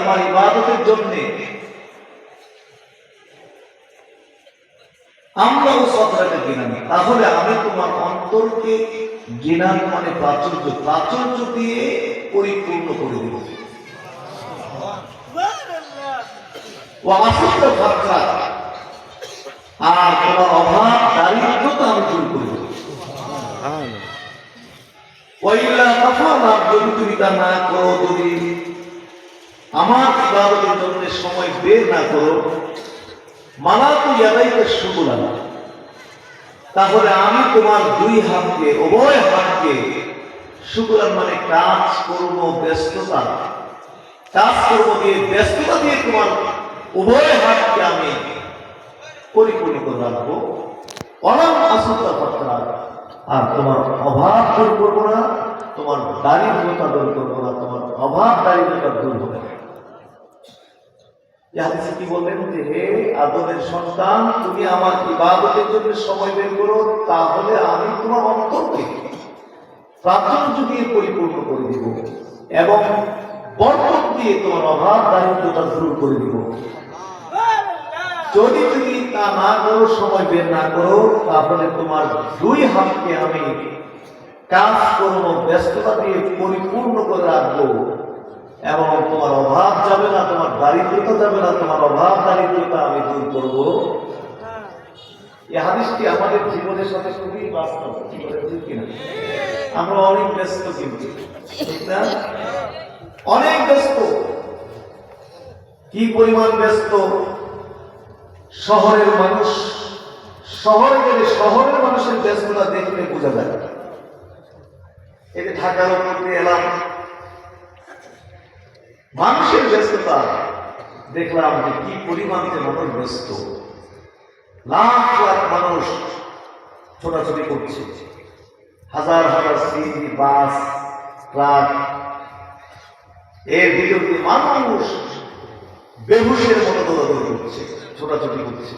আমার ইবাদতের জন্য। আমরাও সদরাকে গিনানি তাহলে আমি তোমার অন্তরকে জ্ঞান মানে প্রাচুর্য প্রাচুর্য দিয়ে পরিপূর্ণ করে দেব। আসক্ত আর তোমার অভাব দারিদ্রতা আমি দূর যদি তুমি তা না করো যদি আমার ইবাদতের জন্য সময় বের না করো। মালাকু ইয়াদাইকে সুগুলা তাহলে আমি তোমার দুই হাতকে, উভয় হাতকে সুগুলান মানে কাজ করব ব্যস্ততা। কাজ করব দিয়ে, ব্যস্ততা দিয়ে তোমার উভয় হাতকে আমি পরিপূর্ণ রাখব। অনাম আসলটা ফটকা আর তোমার অভাব দূর করব না, তোমার দারিদ্রতা দূর করব না, তোমার অভাব দারিদ্রতা দূর হবে না। হাদিসে কি বললেন যে, হে আদরের সন্তান, তুমি আমার ইবাদতের জন্য সময় বের করো, তাহলে আমি তোমার অন্তরকে প্রাচুর্য দিয়ে পরিপূর্ণ করে দিব এবং বরকত দিয়ে তোমার অভাব দারিদ্রতা দূর করে দিব। যদি তুমি তা না করো, সময় বের না করো, তাহলে তোমার দুই হাতকে আমি কাজ করব ব্যস্ততা দিয়ে পরিপূর্ণ করে রাখব। এবং তোমার অভাব যাবে না, তোমার দারিদ্রতা যাবে না, তোমার অভাব দারিদ্রতা আমি দূর করব। আমাদের জীবনের সাথে খুবই আমরা অনেক ব্যস্ত কিন্তু অনেক ব্যস্ত। কি পরিমাণ ব্যস্ত? শহরের মানুষ, শহরে গেলে শহরের মানুষের ব্যস্ততা দেখলে বোঝা যায়। যে ঢাকার উপর এলাম। মানুষের ব্যস্ততা। দেখলাম যে কি পরিমাণ মানুষ ব্যস্ত। লাখ লাখ মানুষ ছোটাছুটি করছে। হাজার হাজার সিএনজি, বাস, ট্রাক। এর বিরুদ্ধে মানুষ বেহুশের মতো দৌড়াদৌড়ি করছে, ছোটাছুটি করছে।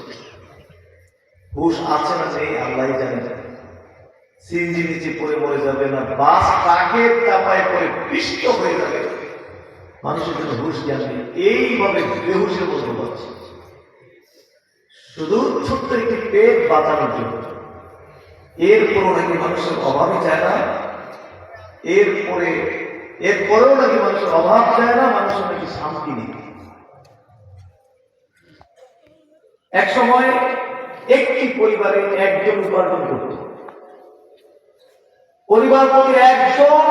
হুশ আছে না নেই, আল্লাহ জানে। সিএনজি নিচে পড়ে মরে যাবে না, বাস, ট্রাকের চাপায় পড়ে পিষ্ট হয়ে যাবে। মানুষের জন্য হুশ জ্ঞান নেই। এইভাবে বেহুশের মতো পাচ্ছে শুধু ছোট্ট একটি পেট বাঁচানোর জন্য। এরপরও নাকি মানুষের অভাবই চায় না। এরপরে এরপরেও নাকি মানুষের অভাব চায় না, মানুষের নাকি শান্তি নেই। এক সময় একটি পরিবারে একজন উপার্জন করত। পরিবার প্রতি একজন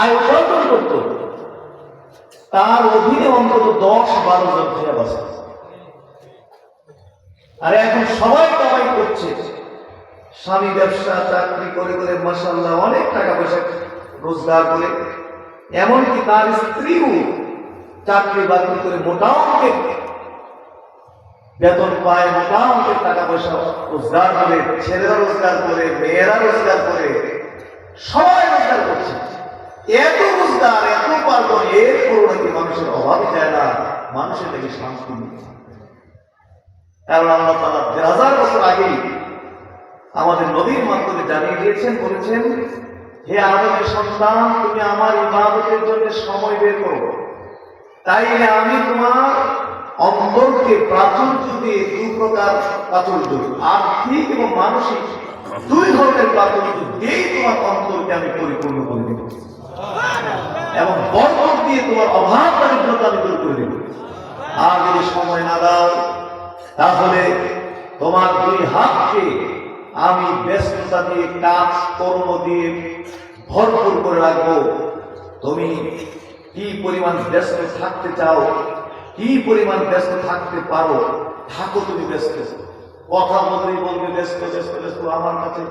আয় উপার্জন করত। তার অধীনে অন্তত দশ বারো জন খেয়ে বসে আর এখন সবাই কামাই করছে। স্বামী ব্যবসা, চাকরি করে করে মাসাল্লাহ অনেক টাকা পয়সা রোজগার করে। এমনকি তার স্ত্রীও চাকরি বাকরি করে মোটা অঙ্কের বেতন পায়, মোটা অঙ্কের টাকা পয়সা রোজগার করে, ছেলেরা রোজগার করে, মেয়েরা রোজগার করে, সবাই রোজগার করছে। এত রোজগার এত উপার্জন এর নাকি মানুষের অভাবই যায় না, মানুষের নাকি শান্তি কারণ আল্লাহ তালা দেড় হাজার বছর আগেই আমাদের নবীর মাধ্যমে জানিয়ে দিয়েছেন, বলেছেন, হে আদমের সন্তান, তুমি আমার ইবাদতের জন্য সময় বের করো। তাইলে আমি তোমার অন্তরকে প্রাচুর্য দিয়ে দু প্রকার প্রাচুর্য, আর্থিক এবং মানসিক, দুই ধরনের প্রাচুর্য দিয়েই তোমার অন্তরকে আমি পরিপূর্ণ করে দেব। এবং বরকত দিয়ে তোমার অভাব দারিদ্রতা আমি দূর করে আর যদি সময় না দাও, তাহলে তোমার দুই হাতকে আমি ব্যস্ততা দিয়ে, কাজ কর্ম দিয়ে ভরপুর করে রাখব। তুমি কি পরিমাণ ব্যস্ত থাকতে চাও? কি পরিমাণ ব্যস্ত থাকতে পারো? থাকো তুমি ব্যস্ত। কথা বলতেই বলবে ব্যস্ত ব্যস্ত ব্যস্ত, আমার কাছে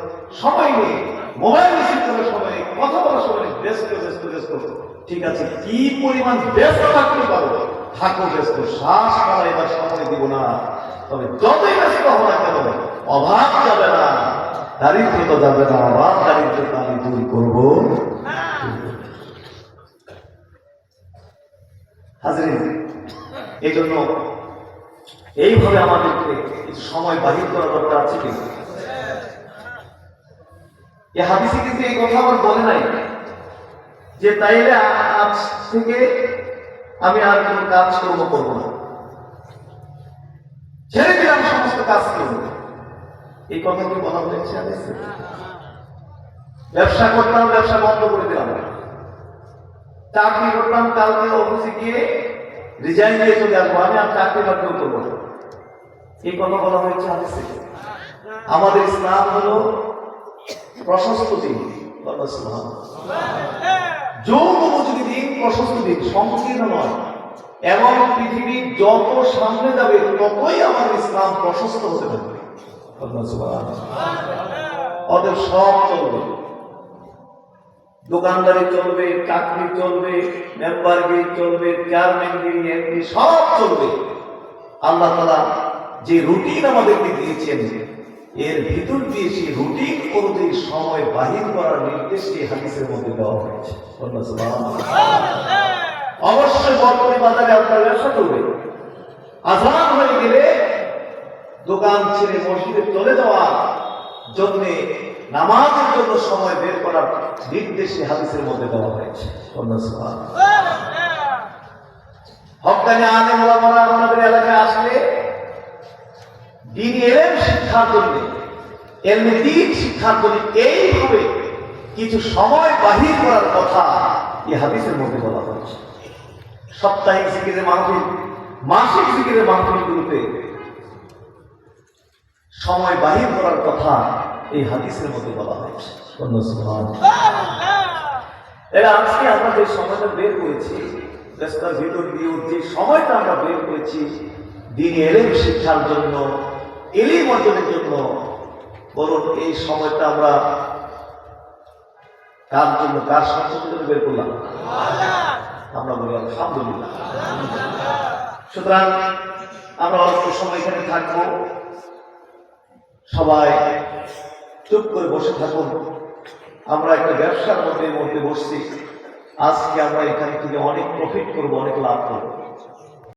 সময় নেই। মোবাইল রিসিভ করার সময় নেই, কথা বলার সময় নেই। ব্যস্ত ব্যস্ত ব্যস্ত। ঠিক আছে, কি পরিমাণ ব্যস্ত থাকতে পারো? থাকো ব্যস্ত, শ্বাস করা এবার সময় দিব না। তবে যতই ব্যস্ত হও না কেন, অভাব যাবে না। দারিদ্রতা যাবে না, অভাব দারিদ্রতা আমি দূর করব। হাজরিন, এই জন্য এইভাবে আমাদেরকে সময় বাহির করা দরকার আছে কিন্তু এই হাদিসে কিন্তু এই কথা আমার বলে নাই যে তাইলে আজ থেকে আমি আর কোনো কাজ করব করব না। ছেড়ে দিলাম সমস্ত কাজ করব এই কথা কি বলা হয়েছে হাদিসে? ব্যবসা করতাম, ব্যবসা বন্ধ করে দিলাম। চাকরি করতাম, কালকে অফিসে গিয়ে রিজাইন দিয়ে চলে আসব, আমি আর চাকরি বাকরিও করব না। এই কথা বলা হয়েছে হাদিসে আমাদের ইসলাম হলো প্রশস্ত দিন। যোগ উপযোগী দিন, প্রশস্ত দিন, সংকীর্ণ নয়। এবং পৃথিবী যত সামনে যাবে, ততই আমাদের ইসলাম প্রশস্ত হতে থাকবে। অতএব সব চলবে। দোকানদারি চলবে, চাকরি চলবে মেম্বার মেম্বারগিরি চলবে চেয়ারম্যানগিরি এমনি সব চলবে। আল্লাহ তালা যে রুটিন আমাদেরকে দিয়েছেন, এর ভিতর দিয়ে সেই রুটিন অনুযায়ী সময় বাহির করার নির্দেশ এই হাদিসের মধ্যে দেওয়া হয়েছে। অবশ্যই বর্তমানে বাজারে আপনার ব্যবসা করবে। আজান হয়ে গেলে দোকান ছেড়ে মসজিদে চলে যাওয়ার জন্য নামাজের জন্য সময় বের করার নির্দেশ হাদিসের মধ্যে দেওয়া হয়েছে। হকানি আনে আমাদের এলাকায় আসলে দিন এমনি দিন এইভাবে কিছু সময় বাহির করার কথা এই হাদিসের মধ্যে বলা হয়েছে সাপ্তাহিক জিকিরের মাহফিল, মাসিক জিকিরের মাহফিলগুলোতে সময় বাহির করার কথা এই হাদিসের মধ্যে বলা হয়েছে। এরা আজকে আমরা যে সময়টা বের করেছি ব্যস্ততার ভিতর দিয়েও যে সময়টা আমরা বের করেছি দিন এলেম শিক্ষার জন্য এলিম অর্জনের জন্য বলুন এই সময়টা আমরা কার জন্য কার জন্য বের করলাম? আমরা বলি আলহামদুলিল্লাহ। সুতরাং আমরা অল্প সময় এখানে থাকব। সবাই চুপ করে বসে থাকুন। আমরা একটা ব্যবসার মধ্যে মধ্যে বসছি। আজকে আমরা এখান থেকে অনেক প্রফিট করব, অনেক লাভ করব।